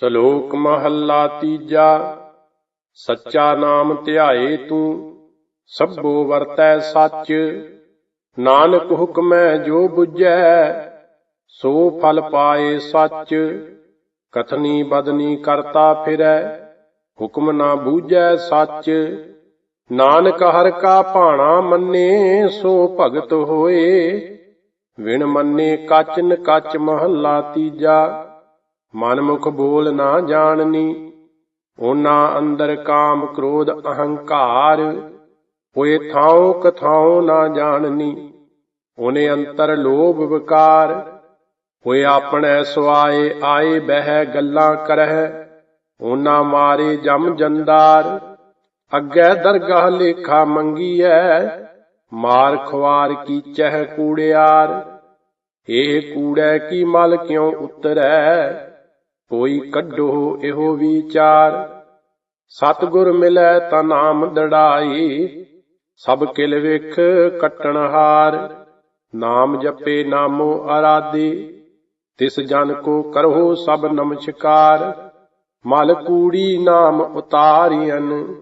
ਸ਼ਲੋਕ ਮਹੱਲਾ ਤੀਜਾ। ਸੱਚਾ ਨਾਮ ਧਿਆਏ ਤੂੰ, ਸਭੋ ਵਰਤੈ ਸੱਚ। ਨਾਨਕ ਹੁਕਮੈ ਜੋ 부ਜੈ ਸੋ ਫਲ ਪਾਏ ਸੱਚ। ਕਥਨੀ ਬਦਨੀ ਕਰਤਾ ਫਿਰੈ, ਹੁਕਮ ਨਾ ਬੂਝੈ ਸੱਚ। ਨਾਨਕ ਹਰ ਕਾ ਭਾਣਾ ਮੰਨੇ, ਸੋ ਭਗਤ ਹੋਏ। ਵਿਣ ਮੰਨੇ ਕੱਚ ਨ ਮਹੱਲਾ ਤੀਜਾ। ਮਨਮੁਖ ਬੋਲ ਨਾ ਜਾਣਨੀ, ਉਹਨਾਂ ਅੰਦਰ ਕਾਮ ਕ੍ਰੋਧ ਅਹੰਕਾਰ ਹੋਏ ਥਾਉ ਕਥਾਉ ਨਾ ਜਾਣਨੀ, ਉਹਨੇ ਅੰਤਰ ਲੋਭ ਵਿਕਾਰ ਹੋਏ ਆਪਣੇ ਸੁਆਏ ਆਏ ਬਹਿ ਗੱਲਾਂ ਕਰਹਿ, ਉਹਨਾਂ ਮਾਰੇ ਜਮ ਜੰਦਾਰ, ਅੱਗੇ ਦਰਗਾਹ ਲੇਖਾ ਮੰਗੀਐ, ਮਾਰ ਖਵਾਰ ਕੀਚਹਿ ਕੂੜਿਆਰ, ਇਹ ਕੂੜੈ ਕੀ ਮਲ ਕਿਉ ਉਤਰੈ? ਕੋਈ ਕੱਢੋ ਇਹੋ ਵਿਚਾਰ। ਸਤਿਗੁਰ ਮਿਲੈ ਤਾਂ ਨਾਮ ਦੜਾਈ, ਸਭ ਕਿਲ ਵੇਖ ਕਟਣ ਹਾਰ। ਨਾਮ ਜਪੇ ਨਾਮੋ ਅਰਾਧੇ ਤਿਸ ਜਨ ਕੋ ਕਰੋ ਸਭ ਨਮਸਕਾਰ। ਮਲ ਕੂੜੀ ਨਾਮ ਉਤਾਰਿਅਨ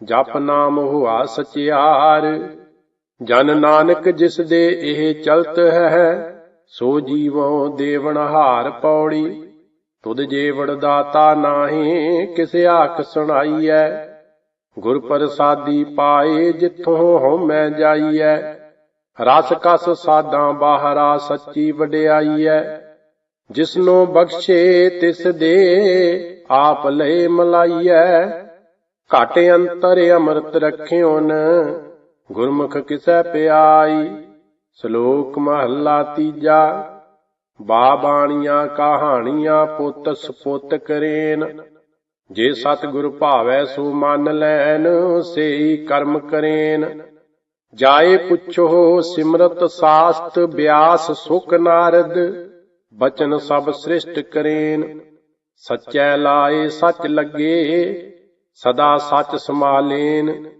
ਜਪ ਨਾਮ ਹੋਆ ਸਚਿਆਰ। ਜਨ ਨਾਨਕ ਜਿਸ ਦੇ ਇਹ ਚਲਤ ਹੈ, ਸੋ ਜੀਵੋ ਦੇਵਨ ਹਾਰ ਪੌੜੀ। ਤੁਧ ਜੀਵੜ ਦਾਤਾ ਨਾਹੀ, ਕਿਸ ਆਖ ਸੁਣਾਈਐ। ਗੁਰ ਪ੍ਰਸਾਦੀ ਪਾਏ, ਜਿੱਥੋਂ ਹਉਮੈ ਜਾਈਐ। ਰਸ ਕਸ ਸਾਦਾਂ ਬਾਹਰਾ, ਸੱਚੀ ਵਡਿਆਈਐ। ਜਿਸਨੂੰ ਬਖਸ਼ੇ, ਤਿਸ ਦੇ ਆਪ ਲੈ ਮਲਾਈਐ। ਘਟ ਅੰਤਰ ਅੰਮ੍ਰਿਤ ਰਖਿਓਨ, ਗੁਰਮੁਖ ਕਿਸੈ ਪਿਆਈ। ਸ਼ਲੋਕ ਮਹੱਲਾ ਤੀਜਾ। ਬਾਬਾਣੀਆਂ ਕਹਾਣੀਆਂ ਪੁੱਤ ਸਪੁੱਤ ਕਰੇਨ। ਜੇ ਸਤਿਗੁਰ ਭਾਵੈ ਸੋ ਮੰਨ ਲੈਨ, ਸੇਈ ਕਰਮ ਕਰੇਨ। ਜਾਏ ਪੁੱਛੋ ਸਿਮਰਤ ਸਾਸਤ, ਬਿਆਸ ਸੁਖ ਨਾਰਦ, ਬਚਨ ਸਭ ਸ੍ਰਿਸ਼ਟ ਕਰੇਨ। ਸਚੈ ਲਾਏ ਸਚ ਲੱਗੇ, ਸਦਾ ਸਚ ਸਮਾਲੇਨ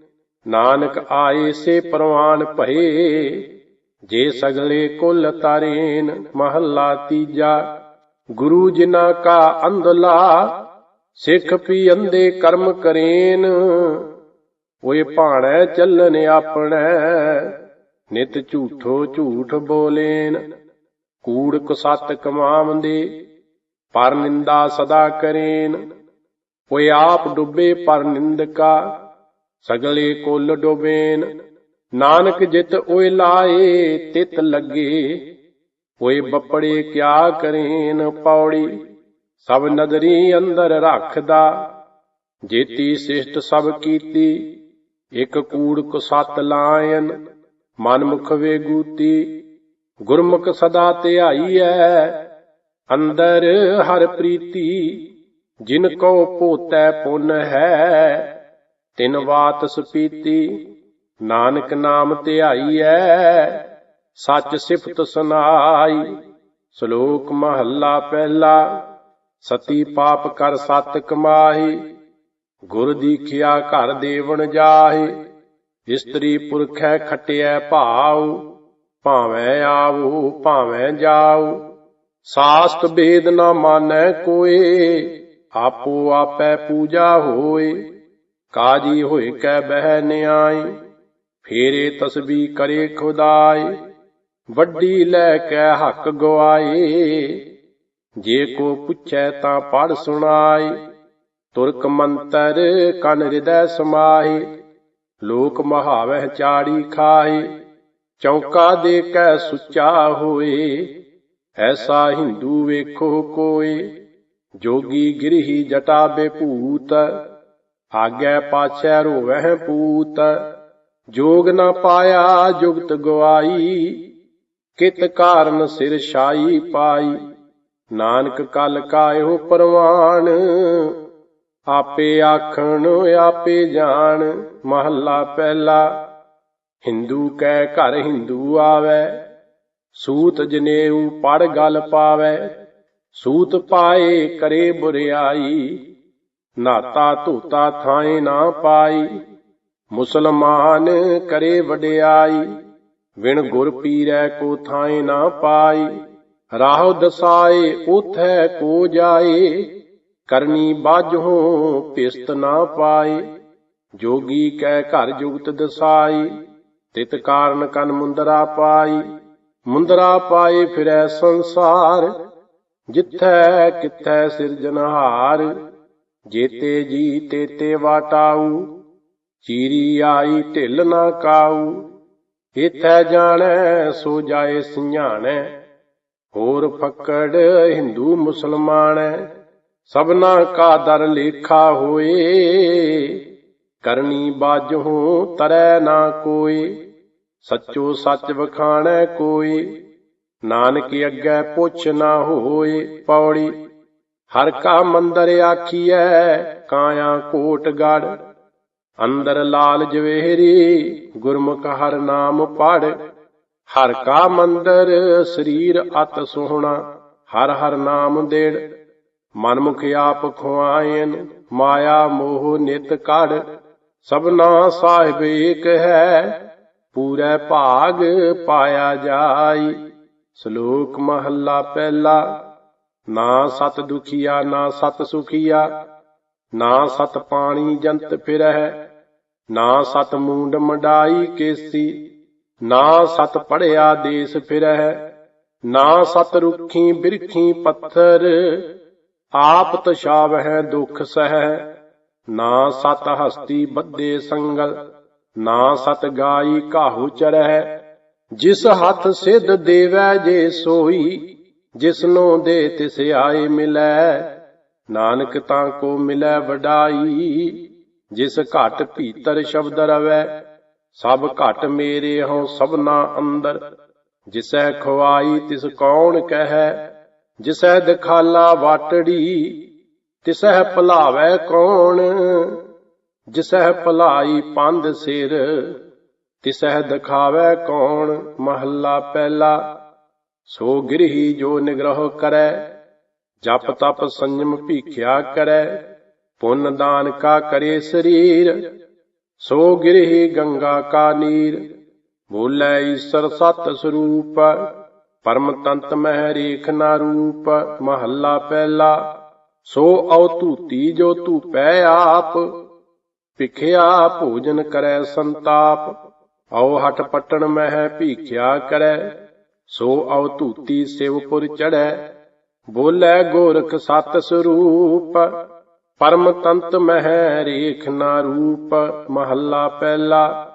ਨਾਨਕ ਆਏ ਸੇ ਪਰਵਾਨ ਭਏ ਜੇ ਸਗਲੇ ਕੁਲ ਤਾਰੇਨ ਮਹੱਲਾ ਤੀਜਾ, ਗੁਰੂ ਜਿਨਾ ਕਾ ਅੰਧਲਾ, ਸਿੱਖ ਪੀ ਅੰਦੇ ਕਰਮ ਕਰੇਨ। ਓਏ ਭਾਣੈ ਚੱਲਨ ਆਪਣੈ, ਨਿਤ ਝੂਠੋ ਝੂਠ ਬੋਲੇਨ। ਕੂੜ ਕੁਸਤ ਕਮਾਵੰਦੇ, ਪਰ ਨਿੰਦਾ ਸਦਾ ਕਰੇਨ। ਓਏ ਆਪ ਡੁੱਬੇ ਪਰ ਨਿੰਦਕਾ, ਸਗਲੇ ਕੁੱਲ ਡੁਬੇਨ। ਨਾਨਕ ਜਿਤ ਓਏ ਲਾਏ ਤਿਤ ਲੱਗੇ, ਓਏ ਬੱਪੜੇ ਕਿਆ ਕਰੇਨ ਪੌੜੀ, ਸਭ ਨਦਰੀ ਅੰਦਰ ਰੱਖਦਾ, ਜੇਤੀ ਸਿਸ਼ਟ ਸਭ ਕੀਤੀ, ਇਕ ਕੂੜ ਕੋ ਸਤ ਲਾਇਨ ਮਨ ਮੁਖ ਵੇਗੂਤੀ ਗੁਰਮੁਖ ਸਦਾ ਧਿਆਈਐ, ਅੰਦਰ ਹਰ ਪ੍ਰੀਤੀ, ਜਿਨ ਕੋ ਪੋਤੈ ਪੁੰਨ ਹੈ, ਤਿਨ ਵਾਤ ਸੁਪੀਤੀ ਨਾਨਕ ਨਾਮ ਧਿਆਈਐ, ਸੱਚ ਸਿਫਤ ਸੁਨਾਈ। ਸ਼ਲੋਕ ਮਹੱਲਾ ਪਹਿਲਾ, ਸਤੀ ਪਾਪ ਕਰ ਸਤ ਕਮਾਹੀ। ਗੁਰ ਦੀਖਿਆ ਘਰ ਦੇਵਨ ਜਾਹੀ, ਇਸਤਰੀ ਪੁਰਖੈ ਖਟਿਐ ਭਾਉ। ਭਾਵੇਂ ਆਵੂ, ਭਾਵੇਂ ਜਾਉ ਸਾਸਤ ਬੇਦ ਨਾ ਮਾਨੈ ਕੋਏ। ਆਪੋ ਆਪੈ ਪੂਜਾ ਹੋਏ, ਕਾਜੀ ਹੋਏ ਕੈ ਬਹਿ ਨਿਆਈ। ਫੇਰੇ ਤਸਬੀ ਕਰੇ ਖੁਦਾਈ, ਵੱਡੀ ਲੈ ਕੇ ਹੱਕ ਗਵਾਏ ਜੇ ਕੋ ਪੁੱਛੈ ਤਾਂ ਪੜ ਸੁਣਾਏ ਤੁਰਕ ਮੰਤਰ ਕਨ ਹਿਰਦੈ ਸਮਾਹੀ। ਲੋਕ ਮਹਾਵਹਿ ਚਾੜੀ ਖਾਏ ਚੌਕਾ ਦੇ ਕੈ ਸੁੱਚਾ ਹੋਏ ਐਸਾ ਹਿੰਦੂ ਵੇਖੋ ਕੋਏ ਜੋਗੀ ਗਿਰਹੀ ਜਟਾ ਬੇਭੂਤ ਆਗੇ ਪਾਛੈ ਰੋਵਹਿ ਪੂਤ। ਜੋਗ ਨਾ ਪਾਇਆ ਜੁਗਤ ਗਵਾਈ, ਕਿਤ ਕਾਰਨ ਸਿਰ ਛਾਈ ਪਾਈ। ਨਾਨਕ ਕਲ ਕਾਇਓ ਪਰਵਾਨ, ਆਪੇ ਆਖਣ, ਆਪੇ ਜਾਣ। ਮਹੱਲਾ ਪਹਿਲਾ, ਹਿੰਦੂ ਕੈ ਘਰ ਹਿੰਦੂ ਆਵੇ। ਸੂਤ ਜਨੇਊ ਪੜ ਗਲ ਪਾਵੇ। ਸੂਤ ਪਾਏ ਕਰੇ ਬੁਰਿਆਈ, ਨਾਤਾ ਧੂਤਾ ਥਾਏ ਨਾ ਪਾਈ। ਮੁਸਲਮਾਨ ਕਰੇ ਵਡਿਆਈ, ਵਿਣ ਗੁਰ ਪੀਰੈ ਕੋ ਥਾਏ ਨਾ ਪਾਈ, ਰਾਹ ਦਸਾਏ ਉਥੈ ਕੋ ਜਾਏ, ਕਰਨੀ ਬਾਝੋਂ ਪਿਸਤ ਨਾ ਪਾਏ, ਜੋਗੀ ਕੈ ਘਰ ਜੁਗਤ ਦਸਾਈ, ਤਿਤ ਕਾਰਨ ਕਨ ਮੁੰਦਰਾ ਪਾਈ, ਮੁੰਦਰਾ ਪਾਏ ਫਿਰੈ ਸੰਸਾਰ, ਜਿੱਥੈ ਕਿਥੈ ਸਿਰਜਨਹਾਰ ਜੇਤੇ ਜੀ ਤੇਤੇ ਵਾਟਾਊ ਚੀਰੀ ਆਈ ਢਿੱਲ ਨਾ ਕਾਊ। ਇਥੈ ਜਾਣੈ, ਸੋ ਜਾਏ ਸਿਆਣੈ। ਹੋਰ ਫੱਕੜ ਹਿੰਦੂ ਮੁਸਲਮਾਨੈ ਸਭਨਾ ਕਾ ਦਰ ਲੇਖਾ ਹੋਏ। ਕਰਨੀ ਬਾਝੋਂ ਤਰੈ ਨਾ ਕੋਈ ਸੱਚੋ ਸੱਚ ਵਖਾਣੈ ਕੋਈ ਨਾਨਕ ਅੱਗੇ ਪੁੱਛ ਨਾ ਹੋਏ ਪੌੜੀ। ਹਰ ਕਾ ਮੰਦਰ ਆਖੀਐ, ਕਾਇਆ ਕੋਟ ਗੜ। ਅੰਦਰ ਲਾਲ ਜਵੇਹਰੀ ਗੁਰਮੁਖ ਹਰ ਨਾਮ ਪੜ। ਹਰ ਕਾ ਮੰਦਰ ਸਰੀਰ ਅਤ ਸੋਹਣਾ, ਹਰ ਹਰ ਨਾਮ ਦੇੜ ਮਨਮੁਖ ਆਪ ਖੁਆਇਨ, ਮਾਇਆ ਮੋਹ ਨਿਤ ਕੜ। ਸਭਨਾ ਸਾਹਿਬ ਏਕ ਹੈ, ਪੂਰੇ ਭਾਗ ਪਾਇਆ ਜਾਈ। ਸ਼ਲੋਕ ਮਹੱਲਾ ਪਹਿਲਾ, ਨਾ ਸਤ ਦੁਖੀਆ, ਨਾ ਸਤ ਸੁਖੀਆ। ਨਾ ਸਤ ਪਾਣੀ ਜੰਤ ਫਿਰਹਿ, ਨਾ ਸਤ ਮੂੰਡ ਮਡਾਈ ਕੇਸੀ, ਨਾ ਸਤ ਪੜਿਆ ਦੇਸ ਫਿਰਹਿ, ਨਾ ਸਤ ਰੁਖੀ ਬਿਰਖੀ ਪੱਥਰ ਆਪ ਤਸ਼ਾਵ ਹੈ ਦੁਖ ਸਹਿ, ਨਾ ਸਤ ਹਸਤੀ ਬੱਦੇ ਸੰਗਲ, ਨਾ ਸਤ ਗਾਈ ਕਾਹੂ ਚਰਹਿ, ਜਿਸ ਹੱਥ ਸਿੱਧ ਦੇਵੈ ਜੇ ਸੋਈ ਜਿਸਨੋ ਦੇ ਤਿਸ ਆਏ ਮਿਲੈ ਨਾਨਕ ਤਾਂ ਕੋ ਮਿਲੈ ਵਡਾਈ, ਜਿਸ ਘਟ ਭੀਤਰ ਸ਼ਬਦ ਰਵੈ, ਸਭ ਘਟ ਮੇਰੇ ਹਉ ਸਭਨਾ ਅੰਦਰ। ਜਿਸੈ ਖਵਾਈ ਤਿਸ ਕੌਣ ਕਹੈ, ਜਿਸੈ ਦਿਖਾਲਾ ਵਾਟੜੀ, ਤਿਸੈ ਭੁਲਾਵੈ ਕੌਣ? ਜਿਸੈ ਭਲਾਈ ਪੰਧ ਸਿਰ, ਤਿਸੈ ਦਿਖਾਵੈ ਕੌਣ? ਮਹੱਲਾ ਪਹਿਲਾ, ਸੋ ਗਿਰਹੀ ਜੋ ਨਿਗ੍ਰਹ ਕਰੈ ਜਪ ਤਪ ਸੰਜਮ ਭੀਖਿਆ ਕਰੈ, ਪੁੰਨ ਦਾਨ ਕਾ ਕਰੇ ਸਰੀਰ, ਸੋ ਗਿਰਹੀ ਗੰਗਾ ਕਾ ਨੀਰ। ਬੋਲੇ ਈਸ਼ਰ ਸਤ ਸਰੂਪ, ਪਰਮ ਤੰਤ ਮਹਿ ਰੇਖ ਨਾ ਰੂਪ, ਮਹੱਲਾ ਪਹਿਲਾ। ਸੋ ਔ ਧੂਤੀ ਜੋ ਧੂਪੈ ਆਪ, ਭਿਖਿਆ ਭੋਜਨ ਕਰੈ ਸੰਤਾਪ। ਔ ਹਟ ਪਟਣ ਮਹਿ ਭੀਖਿਆ ਕਰੈ, ਸੋ ਔ ਧੂਤੀ ਸਿਵਪੁਰ ਚੜੈ ਬੋਲੇ ਗੋਰਖ ਸਤ ਸਰੂਪ, ਪਰਮ ਤੰਤ ਮਹਿ ਰੇਖ ਨਾ ਰੂਪ, ਮਹੱਲਾ ਪਹਿਲਾ।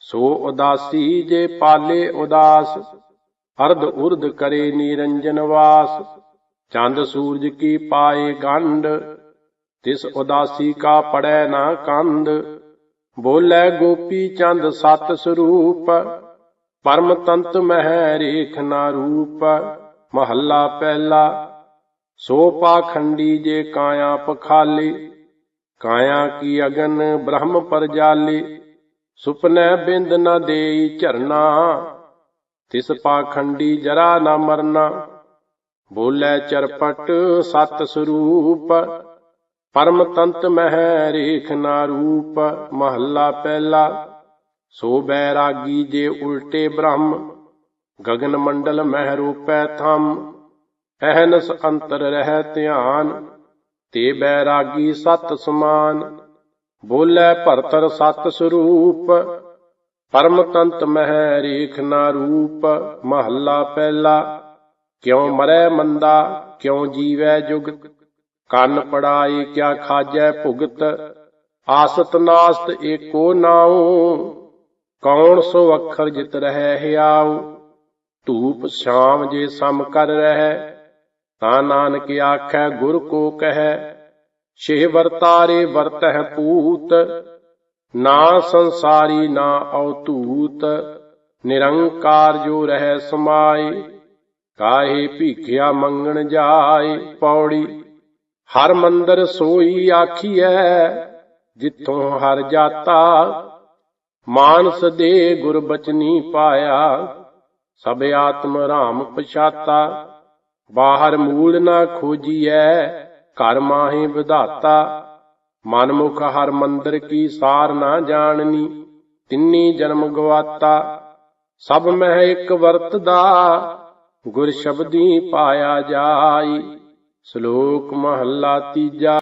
ਸੋ ਉਦਾਸੀ ਜੇ ਪਾਲੇ ਉਦਾਸ, ਅਰਧ ਉਰਧ ਕਰੇ ਨਿਰੰਜਨ ਵਾਸ। ਚੰਦ ਸੂਰਜ ਕੀ ਪਾਏ ਗੰਢ, ਤਿਸ ਉਦਾਸੀ ਕਾ ਪੜੈ ਨਾ ਕੰਦ ਬੋਲੇ ਗੋਪੀ ਚੰਦ ਸਤ ਸਰੂਪ, ਪਰਮ ਤੰਤ ਮਹਿ ਰੇਖ ਨਾ ਰੂਪ। ਮਹੱਲਾ ਪਹਿਲਾ, ਸੋ ਪਾਖੰਡੀ ਜੇ ਕਾਇਆ ਪਖਾਲੀ, ਕਾਇਆ ਕੀ ਅਗਨ ਬ੍ਰਹਮ ਪਰਜਾਲੀ, ਸੁਪਨੈ ਬਿੰਦ ਨਾ ਦੇਈ ਝਰਨਾ, ਤਿਸ ਪਾਖੰਡੀ ਜਰਾ ਨਾ ਮਰਨਾ, ਬੋਲੇ ਚਰਪਟ ਸਤ ਸਰੂਪ, ਪਰਮ ਤੰਤ ਮਹਿ ਰੇਖ ਨਾ ਰੂਪ, ਮਹੱਲਾ ਪਹਿਲਾ, ਸੋ ਬੈਰਾਗੀ ਜੇ ਉਲਟੇ ਬ੍ਰਹਮ ਗਗਨ ਮੰਡਲ ਮਹਿ ਰੂਪੈ ਥਮ, ਅਹਨਸ ਅੰਤਰ ਰਹਿ ਧਿਆਨ, ਤੇ ਬੈਰਾਗੀ ਸਤ ਸਮਾਨ, ਬੋਲੇ ਭਰਤਰ ਸਤ ਸਰੂਪ, ਪਰਮ ਤੰਤ ਮਹਿ ਰੇਖ ਨਾ ਰੂਪ, ਮਹੱਲਾ ਪਹਿਲਾ, ਕਿਉ ਮਰੈ ਮੰਦਾ, ਕਿਉ ਜੀਵੈ ਜੁਗਤ, ਕੰਨ ਪੜਾਈ ਕਿਆ ਖਾਜੈ ਭੁਗਤ, ਆਸਤ ਨਾਸਤ ਏਕੋ ਨਾਉ, ਕੌਣ ਸੋ ਅੱਖਰ ਜਿਤ ਰਹਿ ਹਿਆਉ ਧੂਪ ਸ਼ਾਮ ਜੇ ਸਮ ਕਰ ਰਹਿ, ਤਾ ਨਾਨਕ ਆਖੈ, ਗੁਰ ਕੋ ਕਹੈ, ਛੇ ਵਰਤਾਰੇ ਵਰਤਹਿ ਪੂਤ, ਨਾ ਸੰਸਾਰੀ ਨਾ ਔਤੂਤ, ਨਿਰੰਕਾਰ ਜੋ ਰਹਿ ਸਮਾਏ, ਕਾਹੇ ਭੀਖਿਆ ਮੰਗਣ ਜਾਏ ਪੌੜੀ, ਹਰ ਮੰਦਰ ਸੋਈ ਆਖੀਐ, ਜਿੱਥੋਂ ਹਰ ਜਾਤਾ, ਮਾਨਸ ਦੇ ਗੁਰ ਬਚਨੀ ਪਾਇਆ ਸਭ ਆਤਮ ਰਾਮ ਪਛਾਤਾ, ਬਾਹਰ ਮੂਲ ਨਾ ਖੋਜੀਐ, ਘਰ ਮਾਹੀ ਵਿਧਾਤਾ। ਮਨਮੁਖ ਹਰ ਮੰਦਰ ਕੀ ਸਾਰ ਨਾ ਜਾਣਨੀ, ਤਿੰਨੀ ਜਨਮ ਗਵਾਤਾ। ਸਭ ਮਹਿ ਇੱਕ ਵਰਤਦਾ, ਗੁਰ ਸ਼ਬਦੀ ਪਾਇਆ ਜਾਈ, ਸ਼ਲੋਕ ਮਹੱਲਾ ਤੀਜਾ।